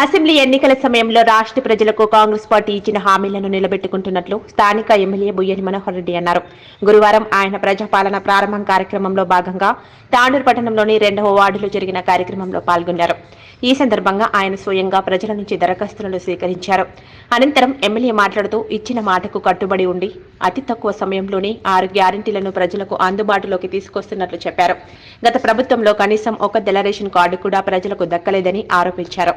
Assembly ఎన్నికల సమయంలో రాష్ట్ర ప్రజలకు కాంగ్రెస్ పార్టీ ఇచ్చిన హామీలను నిలబెట్టుకుంటున్నట్లు స్థానిక ఎమ్మెల్యే బుయ్యని మనోహర్ రెడ్డి అన్నారు. గురువారం ఆయన ప్రజాపాలన ప్రారంభం కార్యక్రమంలో భాగంగా తాండూరు పట్టణంలోని రెండవ వార్డులో జరిగిన కార్యక్రమంలో పాల్గొన్నారు. ఈ సందర్భంగా ఆయన స్వయంగా ప్రజల నుంచి దరఖాస్తులను స్వీకరించారు. అనంతరం ఎమ్మెల్యే మాట్లాడుతూ ఇచ్చిన మాటకు కట్టుబడి ఉండి అతి తక్కువ సమయంలోనే ఆరు గ్యారంటీలను ప్రజలకు అందుబాటులోకి తీసుకొస్తున్నట్లు చెప్పారు. గత ప్రభుత్వంలో కనీసం ఒక డెలరేషన్ కార్డు కూడా ప్రజలకు దక్కలేదని ఆరోపించారు.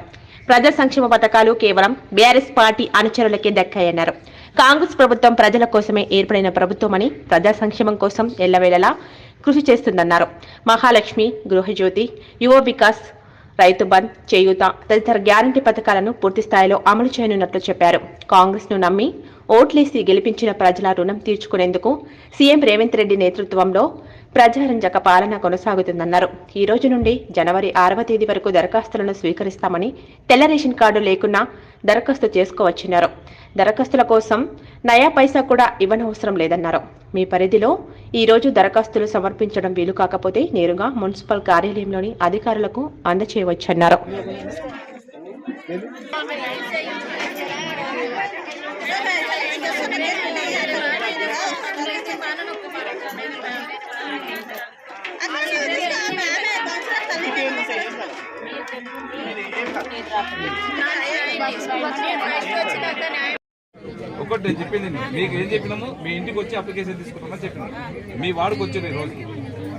ప్రజా సంక్షేమ పథకాలు కేవలం బీఆర్ఎస్ పార్టీ అనుచరులకే దక్కాయన్నారు. కాంగ్రెస్ ప్రభుత్వం ప్రజల కోసమే ఏర్పడిన ప్రభుత్వమని ప్రజా సంక్షేమం కోసం ఎల్లవేళలా కృషి చేస్తుందన్నారు. మహాలక్ష్మి గృహజ్యోతి యువ వికాస్ రైతు బంద్ చేయూత తదితర గ్యారంటీ పథకాలను పూర్తి స్థాయిలో అమలు చేయనున్నట్లు చెప్పారు. కాంగ్రెస్ను నమ్మి ఓట్లేసి గెలిపించిన ప్రజల రుణం తీర్చుకునేందుకు సీఎం రేవంత్ రెడ్డి నేతృత్వంలో ప్రజారంజక పాలన కొనసాగుతుందన్నారు. ఈ రోజు నుండి జనవరి ఆరవ తేదీ వరకు దరఖాస్తులను స్వీకరిస్తామని తెల్ల రేషన్ కార్డు లేకున్నా దరఖాస్తు చేసుకోవచ్చన్నారు దరఖాస్తుల కోసం నయా పైసా కూడా ఇవ్వనవసరం లేదన్నారు. మీ పరిధిలో ఈ రోజు దరఖాస్తులు సమర్పించడం వీలు కాకపోతే నేరుగా మున్సిపల్ కార్యాలయంలోని అధికారులకు అందచేయవచ్చన్నారు. ఒకటి నేను చెప్పింది మీకు ఏం చెప్పినాము మీ ఇంటికి వచ్చి అప్లికేషన్ తీసుకుంటామని చెప్పినాము మీ వాడికి వచ్చారు రోజు.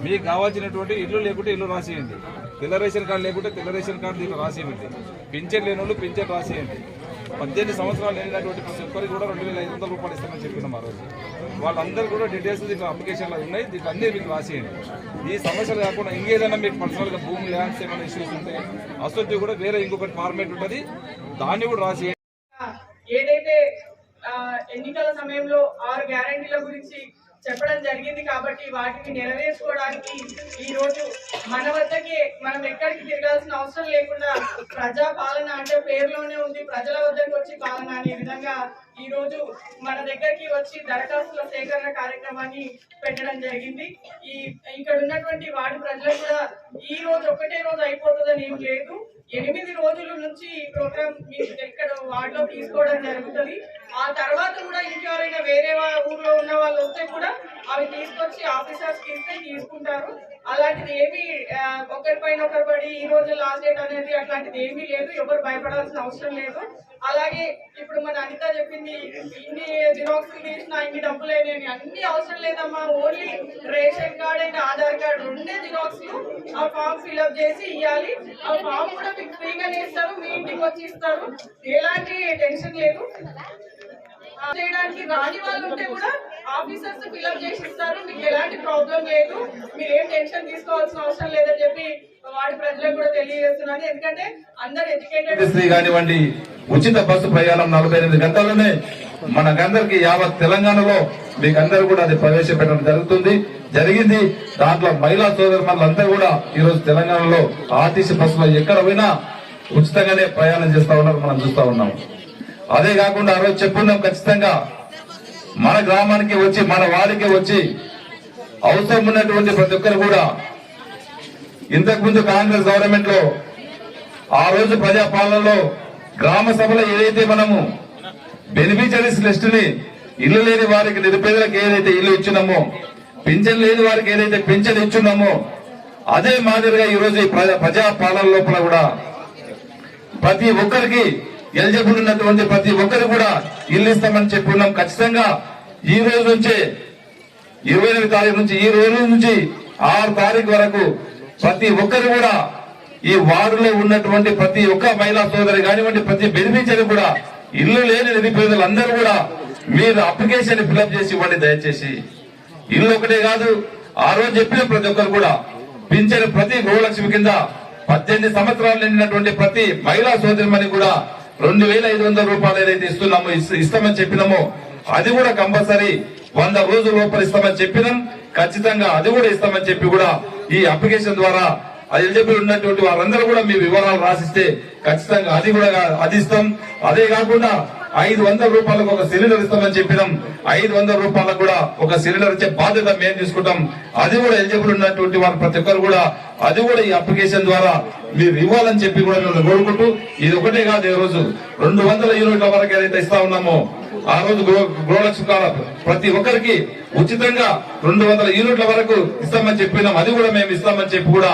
మీకు కావాల్సినటువంటి ఇల్లు లేకుంటే ఇల్లు రాసేయండి. తెల్ల రేషన్ కార్డు లేకుంటే తెల్ల రేషన్ కార్డు దీంట్లో రాసేయండి. పింఛన్ లేని వాళ్ళు పింఛన్ రాసేయండి. పద్దెనిమిది సంవత్సరాలు లేనటువంటి ప్రతి ఒక్కరికి కూడా రెండు వేల ఐదు వందల రూపాయలు ఇస్తామని చెప్పినాం ఆ రోజు. వాళ్ళందరూ కూడా డీటెయిల్స్ దీంట్లో అప్లికేషన్లు ఉన్నాయి. దీంట్లో అన్ని మీకు రాసేయండి. ఈ సమస్యలు కాకుండా ఇంకేదైనా మీకు పర్సనల్గా భూమి ల్యాండ్స్ ఏమైనా ఇష్యూస్ ఉంటే అసొంటి కూడా వేరే ఇంకొకటి ఫార్మేట్ ఉంటుంది. దాన్ని కూడా రాసేయండి. ఏదైతే ఎన్నికల సమయంలో ఆరు గ్యారంటీల గురించి చెప్పడం జరిగింది కాబట్టి వాటిని నెరవేర్చుకోవడానికి ఈ రోజు మన వద్దకే మనం ఎక్కడికి తిరగాల్సిన అవసరం లేకుండా ప్రజా పాలన అంటే పేరులోనే ఉంది. ప్రజల వద్దకు వచ్చి పాలన అనే విధంగా ఈ రోజు మన దగ్గరికి వచ్చి దరఖాస్తుల సేకరణ కార్యక్రమాన్ని పెట్టడం జరిగింది. ఈ ఇక్కడ ఉన్నటువంటి వార్డు ప్రజలకు కూడా ఈ రోజు ఒకటే రోజు అయిపోతుందని ఏం లేదు. ఎనిమిది రోజుల నుంచి ఈ ప్రోగ్రామ్ మీరు ఇక్కడ వార్డులో తీసుకోవడం జరుగుతుంది. ఆ తర్వాత కూడా ఇంకెవరైనా వేరే ఊరు ఉన్న వాళ్ళు వస్తే కూడా అవి తీసుకొచ్చి ఆఫీసర్స్కి ఇస్తే తీసుకుంటారు. అలాంటిది ఏమీ ఒకరిపైన ఒకరు పడి ఈ రోజు లాస్ట్ డేట్ అనేది అట్లాంటిది ఏమీ లేదు ఎవరు భయపడాల్సిన అవసరం లేదు. అలాగే ఇప్పుడు మన అనిత చెప్పింది ఇన్ని జిరాక్స్ తీసినా ఇన్ని డబ్బులు అయినాయి అన్ని అవసరం లేదమ్మా. Only ration card and Aadhaar card రెండే జిరాక్స్ ఆ ఫామ్ ఫిల్అప్ చేసి ఇవ్వాలి ఆ ఫామ్ కూడా మీకు ఫ్రీగానే ఇస్తారు మీ ఇంటికి వచ్చి ఇస్తారు. ఎలాంటి టెన్షన్ లేదు. చేయడానికి రాని వాళ్ళు ఉంటే కూడా ఆఫీసర్స్ ఫిల్అప్ చేసి ఇస్తారు మీకు ఎలాంటి ప్రాబ్లం లేదు మీరు ఏం టెన్షన్ తీసుకోవాల్సిన అవసరం లేదని చెప్పి వాడి ప్రజలకు కూడా తెలియజేస్తున్నాను ఎందుకంటే అందరు ఎడ్యుకేటెడ్ శ్రీ కానివ్వండి ఉచిత బస్సు ప్రయాణం నలభై ఎనిమిది గంటల్లోనే మనకందరికి యావత్ తెలంగాణలో మీకు అందరూ కూడా అది ప్రవేశపెట్టడం జరుగుతుంది. జరిగింది దాంట్లో మహిళా సోదరు మనలందరూ కూడా ఈ రోజు తెలంగాణలో ఆర్టీసీ బస్సులో ఎక్కడ పోయినా ఉచితంగానే ప్రయాణం చేస్తా ఉన్నారు మనం చూస్తా ఉన్నాం. అదే కాకుండా ఆ రోజు చెప్పున్నాం ఖచ్చితంగా మన గ్రామానికి వచ్చి మన వారికి వచ్చి అవసరం ఉన్నటువంటి ప్రతి ఒక్కరు కూడా ఇంతకు ముందు కాంగ్రెస్ గవర్నమెంట్లో ఆ రోజు ప్రజాపాలనలో గ్రామ సభలో ఏదైతే మనము బెనిఫిషరీస్ లిస్ట్ని ఇల్లు లేని వారికి నిరుపేదలకు ఏదైతే ఇల్లు ఇచ్చినామో పింఛన్ లేని వారికి ఏదైతే పింఛన్ ఇచ్చున్నామో అదే మాదిరిగా ఈ రోజు ప్రజా ప్రజాపాలన లోపల కూడా ప్రతి ఒక్కరికి ఎలిజిబుల్ ఉన్నటువంటి ప్రతి ఒక్కరు కూడా ఇల్లు ఇస్తామని చెప్పి ఉన్నాం. ఖచ్చితంగా ఈ రోజు నుంచే ఇరవై ఎనిమిది తారీఖు నుంచి ఈ రోజు నుంచి ఆరు తారీఖు వరకు ప్రతి ఒక్కరు కూడా ఈ వార్డులో ఉన్నటువంటి ప్రతి ఒక్క మహిళా సోదరి కానివ్వండి ప్రతి బెనిఫిషియరీ కూడా ఇల్లు లేని నిరుపేదలందరూ కూడా మీరు అప్లికేషన్ ఫిల్అప్ చేసి ఇవ్వండి దయచేసి. ఇల్లు ఒకటే కాదు ఆ రోజు చెప్పిన ప్రతి ఒక్కరు కూడా పింఛను ప్రతి గృహలక్ష్మి కింద పద్దెనిమిది సంవత్సరాలు నిండినటువంటి ప్రతి మహిళా సోదరిమని కూడా రెండు వేల ఐదు వందల రూపాయలు ఏదైతే ఇస్తున్నామో ఇస్తామని చెప్పినామో అది కూడా కంపల్సరీ వంద రోజుల లోపల ఇస్తామని చెప్పినాం. ఖచ్చితంగా అది కూడా ఇస్తామని చెప్పి కూడా ఈ అప్లికేషన్ ద్వారా అది ఎలిజిబుల్ ఉన్నటువంటి వారందరూ కూడా మీ వివరాలు రాసిస్తే ఖచ్చితంగా అది కూడా అది ఇస్తాం. అదే కాకుండా ఐదు వందల రూపాయలకు ఒక సిలిండర్ ఇస్తామని చెప్పినాం. ఐదు వందల రూపాయలకు కూడా ఒక సిలిండర్ ఇచ్చే బాధ్యత మేము తీసుకుంటాం. అది కూడా ఎలిజిబుల్ ఉన్నటువంటి వారు ప్రతి ఒక్కరు కూడా అది కూడా ఈ అప్లికేషన్ ద్వారా మీరు ఇవ్వాలని చెప్పి కూడా మిమ్మల్ని కోరుకుంటూ ఇది ఒకటే కాదు ఈ రోజు రెండు వందల యూనిట్ల వరకు ఏదైతే ఇస్తా ఉన్నామో ఆ రోజు గృహలక్ష్మి ప్రతి ఒక్కరికి ఉచితంగా రెండు వందల యూనిట్ల వరకు ఇస్తామని చెప్పినాం. అది కూడా మేము ఇస్తామని చెప్పి కూడా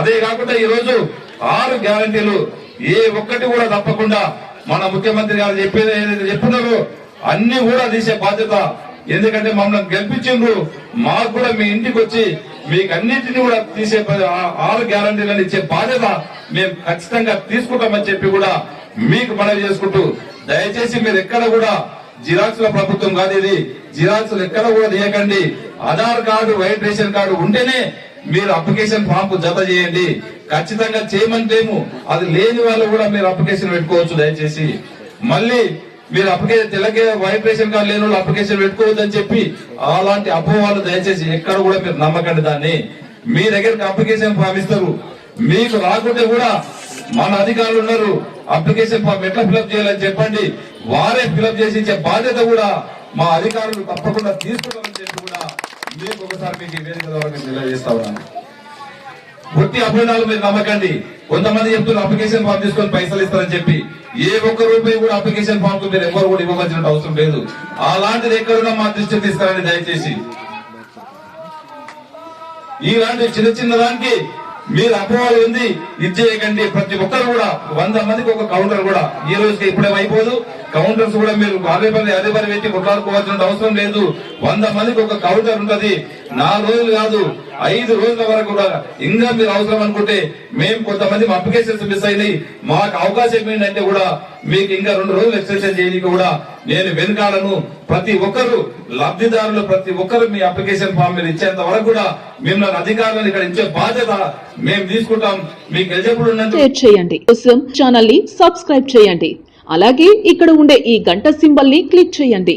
అదే కాకుండా ఈ రోజు ఆరు గ్యారంటీలు ఏ ఒక్కటి కూడా తప్పకుండా మన ముఖ్యమంత్రి గారు చెప్పేది ఏదైతే చెప్తున్నారో అన్ని కూడా తీసే బాధ్యత. ఎందుకంటే మమ్మల్ని గెలిపించిండ్రు. మాకు కూడా మీ ఇంటికి వచ్చి మీకు అన్నింటినీ కూడా తీసే ఆరు గ్యారంటీలను ఇచ్చే బాధ్యత మేము ఖచ్చితంగా తీసుకుంటామని చెప్పి కూడా మీకు మనవి చేసుకుంటూ దయచేసి మీరు ఎక్కడ కూడా జిరాక్స్ల ప్రభుత్వం కాదు ఇది. ఎక్కడ కూడా తీయకండి. Aadhaar card white ration card ఉంటేనే మీరు అప్లికేషన్ ఫామ్కు జత చేయండి. ఖచ్చితంగా చేయమంటేము అది లేని వాళ్ళు కూడా మీరు అప్లికేషన్ పెట్టుకోవచ్చు దయచేసి. మళ్ళీ మీరు అప్లికేషన్ తెల్లగే వైబ్రేషన్ కార్డు లేని వాళ్ళు అప్లికేషన్ పెట్టుకోవద్దని చెప్పి అలాంటి అపోవాలు దయచేసి ఎక్కడ కూడా మీరు నమ్మకండి దాన్ని. మీ దగ్గరికి అప్లికేషన్ ఫామ్ ఇస్తారు. మీకు రాకుంటే కూడా మన అధికారులు ఉన్నారు. అప్లికేషన్ ఫామ్ ఎట్లా ఫిలప్ చేయాలని చెప్పండి. వారే ఫిలప్ చేసి ఇచ్చే బాధ్యత కూడా మా అధికారులు తప్పకుండా తీసుకుంటారని చెప్పి కూడా మీకు ఒకసారి మీకు ఈ వేదిక ద్వారా నేను తెలియజేస్తా ఉన్నాను వృత్తి అభినందనలు మీరు నమ్మకండి. కొంతమంది చెప్తున్నారు అప్లికేషన్ ఫామ్ తీసుకొని పైసలు ఇస్తారని చెప్పి. ఏ ఒక్క రూపాయి కూడా అప్లికేషన్ ఫామ్కు మీరు ఎవరు కూడా ఇవ్వవలసిన అవసరం లేదు. అలాంటిది ఎక్కడున్నా మా దృష్టికి తీసుకురండి దయచేసి. ఇలాంటి చిన్న చిన్న దానికి మీరు అపోహలు ఉంది ఇది చేయకండి. ప్రతి ఒక్కరు కూడా వంద మందికి ఒక కౌంటర్ కూడా. ఈ రోజుకి ఇప్పుడేమైపోదు కౌంటర్స్ కూడా మీరు అదే పని అదే పని పెట్టి కొట్లాడుకోవాల్సిన అవసరం లేదు. వంద మందికి ఒక కౌంటర్ ఉంటది. నాలుగు రోజులు కాదు ఐదు రోజుల వరకు కూడా ఇంకా మీరు అవసరం అనుకుంటే మేము కొంతమంది అప్లికేషన్స్ మిస్ అయినాయి. మాకు అవకాశం ఏంటంటే కూడా మీకు ఇంకా రెండు రోజులు ఎక్స్టెన్షన్ చేయడానికి కూడా నేను వెనుకాలను ప్రతి ఒక్కరు లబ్ధిదారులు ప్రతి ఒక్కరు మీ అప్లికేషన్ ఫామ్ మీరు ఇచ్చేంత వరకు కూడా మిమ్మల్ని అధికారులను ఇక్కడ ఇచ్చే బాధ్యత మేము తీసుకుంటాం. మీకు ఎలిజిబుల్ ఉన్నట్టు చేయండి. కోసం ఛానల్ని సబ్స్క్రైబ్ చేయండి. అలాగే ఇక్కడ ఉండే ఈ గంట సింబల్ని క్లిక్ చేయండి.